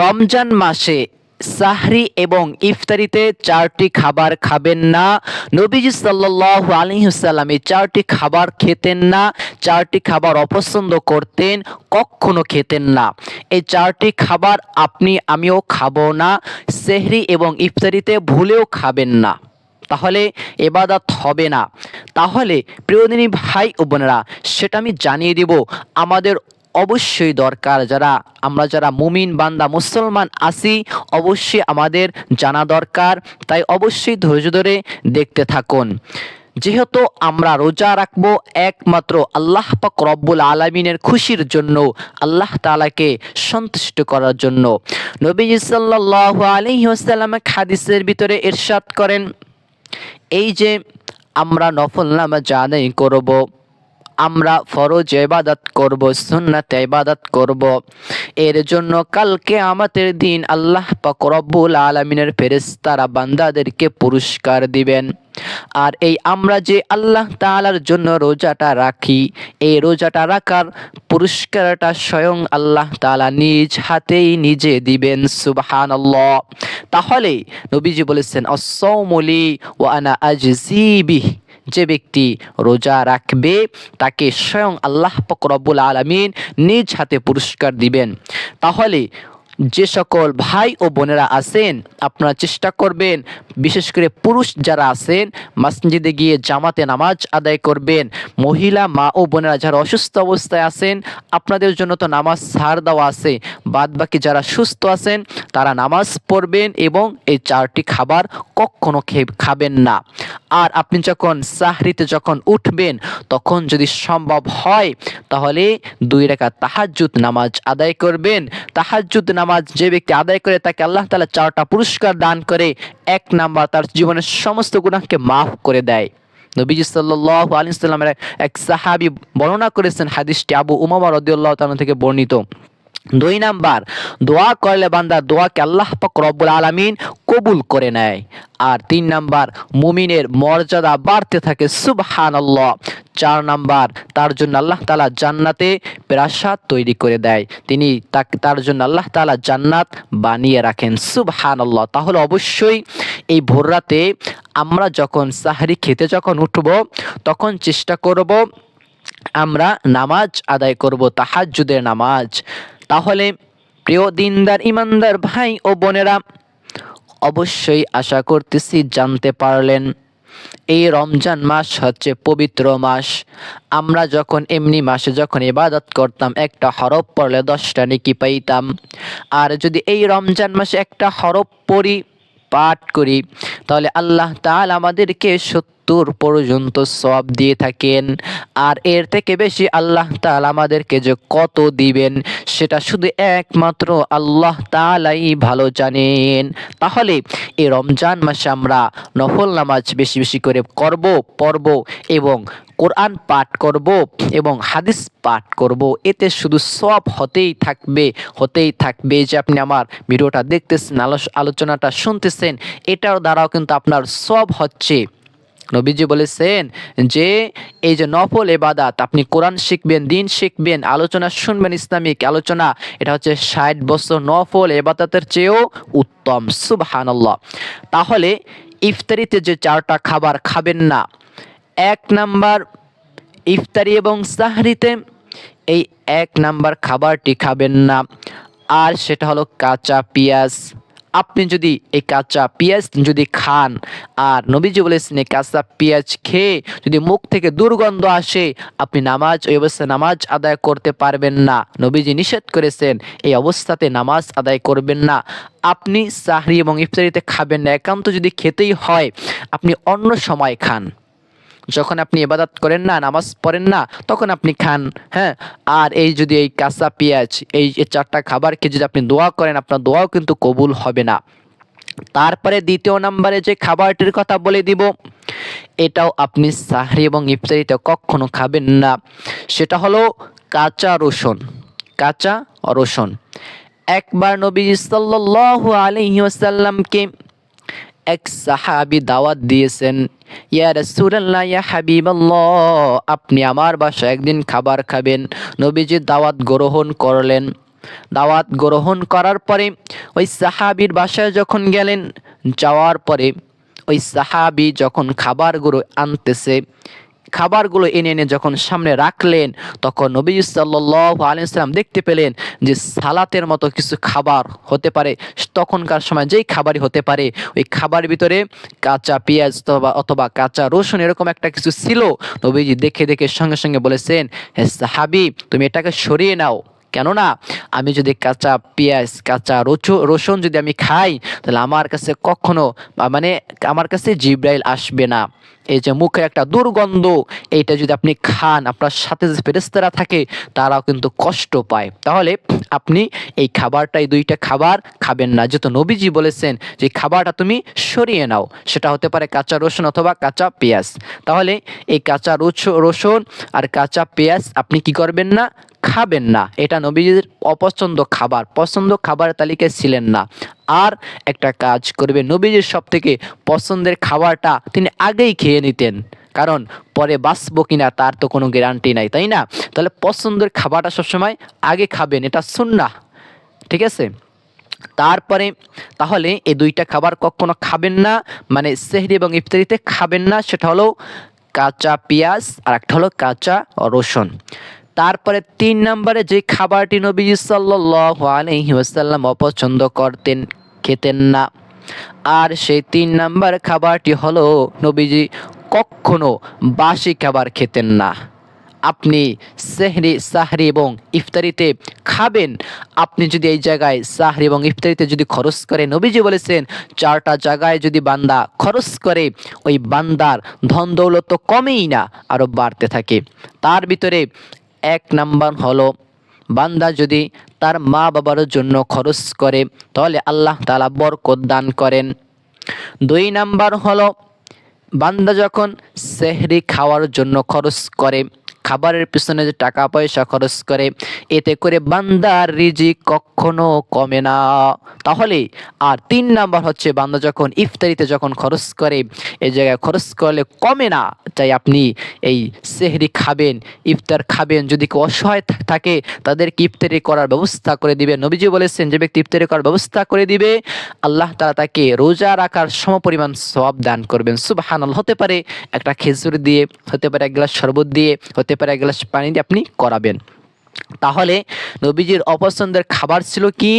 রমজান মাসে সাহরি এবং ইফতারিতে চারটি খাবার খাবেন না। নবীজি সাল্লাল্লাহু আলাইহি ওয়াসাল্লাম এই চারটি খাবার খেতেন না, চারটি খাবার অপছন্দ করতেন, কখনো খেতেন না। এই চারটি খাবার আপনি, আমিও খাব না, সেহরি এবং ইফতারিতে ভুলেও খাবেন না। তাহলে এবাদাত হবে না। তাহলে প্রিয়দিনী ভাই ও বোনেরা, সেটা আমি জানিয়ে দিব, আমাদের অবশ্যই দরকার। যারা, আমরা যারা মুমিন বান্দা, মুসলমান আসি অবশ্যই আমাদের জানা দরকার। তাই অবশ্যই ধৈর্য ধরে দেখতে থাকুন। যেহেতু আমরা রোজা রাখব, একমাত্র আল্লাহ পাক রব্বুল আলমিনের খুশির জন্য, আল্লাহ তালাকে সন্তুষ্ট করার জন্য। নবীজি সাল্লাল্লাহু আলাইহি ওয়াসাল্লাম হাদিসের ভিতরে ইরশাদ করেন, এই যে আমরা নফল নামাজ আদায় করব আমরা ফরজ ইবাদত করব, সুন্নাত ইবাদত করব। এর জন্য কালকে আমাদের দিন আল্লাহ পাক রব্বুল আলামিনের ফেরেশতারা বান্দাদেরকে পুরস্কার দিবেন। আর এই আমরা যে আল্লাহ তাআলার জন্য রোজাটা রাখি, এই রোজাটা রাখার পুরস্কারটা স্বয়ং আল্লাহ তাআলা নিজ হাতেই নিজে দিবেন, সুবহানাল্লাহ। তাহলে নবীজি বলেছেন অসৌমলি ও আনা আজজিবিহ যে ব্যক্তি রোজা রাখবে, তাকে স্বয়ং আল্লাহ পাক রব্বুল আলামিন নিজ হাতে পুরস্কার দিবেন। তাহলে যে সকল ভাই ও বোনেরা আছেন, আপনারা চেষ্টা করবেন, বিশেষ করে পুরুষ যারা আছেন, মসজিদে গিয়ে জামাতে নামাজ আদায় করবেন। মহিলা, মা ও বোনেরা যারা অসুস্থ অবস্থায় আছেন, আপনাদের জন্য তো নামাজ ছাড় দেওয়া আছে। বাদ বাকি যারা সুস্থ আছেন, তারা নামাজ পড়বেন এবং এই চারটি খাবার কখনো খাবেন না। আর আপনি যখন সাহরিতে যখন উঠবেন, তখন যদি সম্ভব হয়, তাহলে দুই রেখা তাহাজ্জুদ নামাজ আদায় করবেন। তাহাজ্জুদ নামাজ যে ব্যক্তি আদায় করে তাকে আল্লাহ তাআলা চারটা পুরস্কার দান করে, এক নাম্বার তার জীবনের সমস্ত গুনাহকে মাফ করে দেয়। নবীজি সাল্লাল্লাহু আলাইহি সাল্লামের এক সাহাবি বর্ণনা করেছেন হাদিসটি আবু উমামা রাদিয়াল্লাহু তাআলা থেকে বর্ণিত। দুই নাম্বার, দোয়া করলে বান্দা দোয়াকে আল্লাহ পাক রব্বুল আলামিন কবুল করে নেয়। আর তিন নাম্বার, মুমিনের মর্যাদা বাড়তে থাকে, সুবহানাল্লাহ। চার নাম্বার। তার জন্য আল্লাহ তালা জান্নাতে প্রাসাদ তৈরি করে দেয়। তিনি তার জন্য আল্লাহ তালা জান্নাত বানিয়ে রাখেন। সুবহানাল্লাহ। তাহলে অবশ্যই এই ভোর রাতে আমরা যখন সাহারি খেতে যখন উঠব, তখন চেষ্টা করব আমরা নামাজ আদায় করব, তাহাজ্জুদের নামাজ। তাহলে প্রিয় দিনদার, ইমানদার ভাই ও বোনেরা, অবশ্যই আশা করতেছি জানতে পারলেন। এই রমজান মাস হচ্ছে পবিত্র মাস। আমরা যখন এমনি মাসে যখন ইবাদত করতাম, একটা হরফ পড়লে দশটা নেকি পাইতাম। আর যদি এই রমজান মাসে একটা হরফ পড়ি পাঠ করি, তাহলে আল্লাহ তাআলা আমাদেরকে সত্তর পর্যন্ত সব দিয়ে থাকেন। আর এর থেকে বেশি আল্লাহ তাল আমাদেরকে যে কত দিবেন, সেটা শুধু একমাত্র আল্লাহ তাআলাই ভালো জানেন। তাহলে এই রমজান মাসে আমরা নফল নামাজ বেশি বেশি করে করব পড়ব এবং কোরআন পাঠ করব এবং হাদিস পাঠ করব, এতে শুধু সব হতেই থাকবে হতেই থাকবে। যে আপনি আমার ভিডিওটা দেখতেছেন, আলোচ- আলোচনাটা শুনতেছেন, এটার দ্বারাও কিন্তু আপনার সব হচ্ছে। নবীজি বলেছেন যে, এই যে নফল এবাদাত আপনি কোরআন শিখবেন, দিন শিখবেন, আলোচনা শুনবেন ইসলামিক আলোচনা, এটা হচ্ছে ষাট বছর নফল এবাদাতের চেয়েও উত্তম। সুবহানাল্লাহ। তাহলে ইফতারিতে যে চারটা খাবার খাবেন না এক নাম্বার ইফতারি এবং সাহরিতে এই এক নাম্বার খাবারটি খাবেন না। আর সেটা হলো কাঁচা পেঁয়াজ। আপনি যদি এই কাঁচা পেঁয়াজ যদি খান, আর নবীজি বলেছেন এই কাঁচা পেঁয়াজ খেয়ে যদি মুখ থেকে দুর্গন্ধ আসে, আপনি নামাজ, ওই অবস্থায় নামাজ আদায় করতে পারবেন না। নবীজি নিষেধ করেছেন এই অবস্থাতে নামাজ আদায় করবেন না। আপনি সাহরি এবং ইফতারিতে খাবেন না। একান্ত যদি খেতেই হয়, আপনি অন্য সময় খান। যখন আপনি ইবাদত করেন না, নামাজ পড়েন না, তখন আপনি খান হ্যাঁ? আর এই যদি এই কাঁচা পেঁয়াজ, এই চারটা খাবারকে যদি আপনি দোয়া করেন, আপনার দোয়াও কিন্তু কবুল হবে না। তারপরে দ্বিতীয় নম্বরে যে খাবারটির কথা বলে দিব, এটাও আপনি সাহরি এবং ইফতারিতে কখনো খাবেন না। সেটা হলো কাঁচা রসুন কাঁচা রসুন। একবার নবী সাল্লাল্লাহু আলাইহি ওয়াসাল্লামকে এক সাহাবি দাওয়াত দিয়েছেন, ইয়া রাসূলুল্লাহ, ইয়া হাবিবাল্লাহ, আপনি আমার বাসায় একদিন খাবার খাবেন। নবীজি দাওয়াত গ্রহণ করলেন। দাওয়াত গ্রহণ করার পরে ওই সাহাবির বাসায় যখন গেলেন, যাওয়ার পরে ওই সাহাবি যখন খাবারগুলো আনতেছে খাবারগুলো এনে এনে যখন সামনে রাখলেন, তখন নবী সাল্লাহ আলিয়াল্লাম দেখতে পেলেন যে সালাতের মতো কিছু খাবার হতে পারে। তখনকার সময় যেই খাবারই হতে পারে, ওই খাবার ভিতরে কাঁচা পেঁয়াজ অথবা অথবা কাঁচা রসুন এরকম একটা কিছু ছিল। নবীজি দেখে দেখে সঙ্গে সঙ্গে বলেছেন, হে সাহাবি, তুমি এটাকে সরিয়ে নাও। কেননা আমি যদি কাঁচা পেঁয়াজ, কাঁচা রচু, রসুন যদি আমি খাই, তাহলে আমার কাছে কখনো মানে আমার কাছে জিব্রাইল আসবে না। এই যে মুখের একটা দুর্গন্ধ, এইটা যদি আপনি খান, আপনার সাথে যে ফেরেস্তারা থাকে, তারাও কিন্তু কষ্ট পায়। তাহলে আপনি এই খাবারটাই দুইটা খাবার খাবেন না। যেহেতু নবীজি বলেছেন যে খাবারটা তুমি সরিয়ে নাও। সেটা হতে পারে কাঁচা রসুন অথবা কাঁচা পেঁয়াজ। তাহলে এই কাঁচা রসুন আর কাঁচা পেঁয়াজ আপনি কি করবেন না? খাবেন না। এটা নবীজির অপছন্দ খাবার। পছন্দ খাবারের তালিকায় ছিলেন না। আর একটা কাজ করবে, নবীজির সব থেকে পছন্দের খাবারটা তিনি আগেই খেয়ে নিতেন। কারণ পরে বাঁচবো কিনা তার তো কোনো গ্যারান্টি নাই, তাই না? তাহলে পছন্দের খাবারটা সবসময় আগে খাবেন, এটা শুন না ঠিক আছে? তারপরে, তাহলে এই দুইটা খাবার কখনো খাবেন না মানে সেহরি এবং ইফতারিতে খাবেন না, সেটা হলো কাঁচা পেঁয়াজ আর একটা হলো কাঁচা রসুন। তারপরে তিন নম্বরে যে খাবারটি নবীজি ওয়াসাল্লাম অপছন্দ করতেন, খেতেন না। আর সেই তিন নাম্বার খাবারটি হলো নবীজি কখনো বাসি খাবার খেতেন না। আপনি সেহরি, সাহরি এবং ইফতারিতে খাবেন। আপনি যদি এই জায়গায় সাহরি এবং ইফতারিতে যদি খরচ করে, নবীজি বলেছেন, চারটা জায়গায় যদি বান্দা খরচ করে, ওই বান্দার ধন দৌলত তো কমেই না আরও বাড়তে থাকে। তার ভিতরে এক নাম্বার হলো, বান্দা যদি তার মা বাবার জন্য খরচ করে, তাহলে আল্লাহ তালা বরকত দান করেন। দুই নাম্বার হলো, বান্দা যখন সেহরি খাওয়ার জন্য খরচ করে খাবারের পিছনে যে টাকা পয়সা খরচ করে, এতে করে বান্দার রিজি কখনো কমে না। তাহলে, আর তিন নাম্বার হচ্ছে বান্দা যখন ইফতারিতে যখন খরচ করে এই জায়গায় খরচ করলে কমে না। চাই আপনি এই সেহরি খাবেন, ইফতার খাবেন। যদি কেউ অসহায় থাকে, তাদেরকে ইফতারি করার ব্যবস্থা করে দিবে। নবীজি বলেছেন, যে ব্যক্তি ইফতারি করার ব্যবস্থা করে দিবে, আল্লাহ তালা তাকে রোজা রাখার সমপরিমাণ সব দান করবেন। সুবাহান হতে পারে একটা খেজুর দিয়ে, হতে পারে এক গ্লাস শরবত দিয়ে, হতে পারে এক গ্লাস পানি দিয়ে আপনি করাবেন। তাহলে নবীজির অপছন্দের খাবার ছিল কি?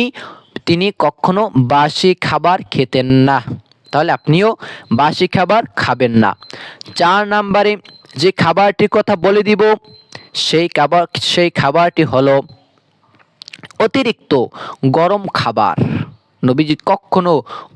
তিনি কখনো বাসি খাবার খেতেন না। তাহলে আপনিও বাসি খাবার খাবেন না। চার নাম্বারে যে খাবারটির কথা বলে দিব, সেই খাবার, সেই খাবারটি হলো অতিরিক্ত গরম খাবার। নবীজি কখনো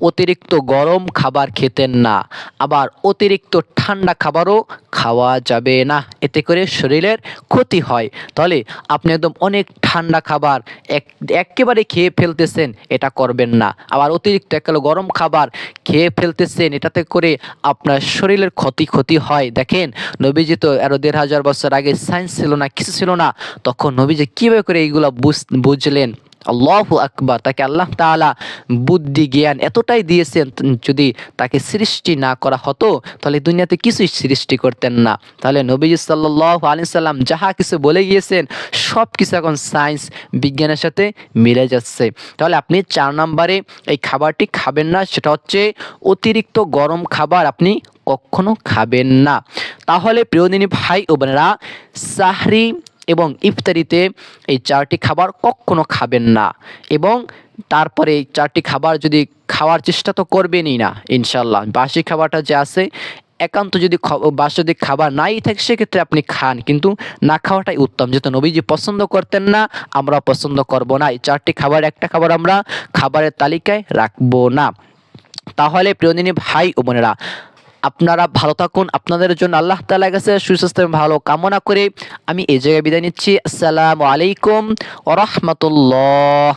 অতিরিক্ত গরম খাবার খেতেন না, আবার অতিরিক্ত ঠান্ডা খাবারও খাওয়া যাবে না। এতে করে শরীরের ক্ষতি হয়। তাহলে আপনি একদম অনেক ঠান্ডা খাবার এক, একেবারে খেয়ে ফেলতেছেন, এটা করবেন না। আবার অতিরিক্ত একালো গরম খাবার খেয়ে ফেলতেছেন, এটাতে করে আপনার শরীরের ক্ষতি ক্ষতি হয়। দেখেন, নবীজি তো আরও দেড় হাজার বছর আগে সায়েন্স ছিল না, কিছু ছিল না, তখন নবীজি কীভাবে করে এইগুলো বুঝলেন? আল্লাহ আকবার, তাকে আল্লাহ তালা বুদ্ধি, জ্ঞান এতটাই দিয়েছেন যদি তাকে সৃষ্টি না করা হতো, তাহলে দুনিয়াতে কিছুই সৃষ্টি করতেন না। তাহলে নবীজ সাল্লাহ আলি সাল্লাম যাহা কিছু বলে গিয়েছেন সব কিছু এখন সায়েন্স বিজ্ঞানের সাথে মিলে যাচ্ছে। তাহলে আপনি চার নম্বরে এই খাবারটি খাবেন না, সেটা হচ্ছে অতিরিক্ত গরম খাবার আপনি কখনো খাবেন না। তাহলে প্রিয়দিনী ভাই ও বোনেরা, সাহরি এবং ইফতারিতে এই চারটি খাবার কখনো খাবেন না এবং তারপরে এই চারটি খাবার যদি খাওয়ার চেষ্টা তো করবেনই না ইনশাল্লাহ বাসি খাবারটা যে আছে, একান্ত যদি বাসি যদি খাবার নাই থাকে, সেক্ষেত্রে আপনি খান। কিন্তু না খাওয়াটাই উত্তম। যেহেতু নবীজি পছন্দ করতেন না, আমরা পছন্দ করব না। এই চারটি খাবার, একটা খাবার আমরা খাবারের তালিকায় রাখব না। তাহলে প্রিয়দিনী ভাই ও বোনেরা আপনারা ভালো থাকুন, আপনাদের জন্য আল্লাহ তালা কাছে সুস্বাস্থ্য ভালো কামনা করে। আমি এই জায়গায় বিদায় নিচ্ছি। আসসালামু আলাইকুম ওরহমতুল্লাহ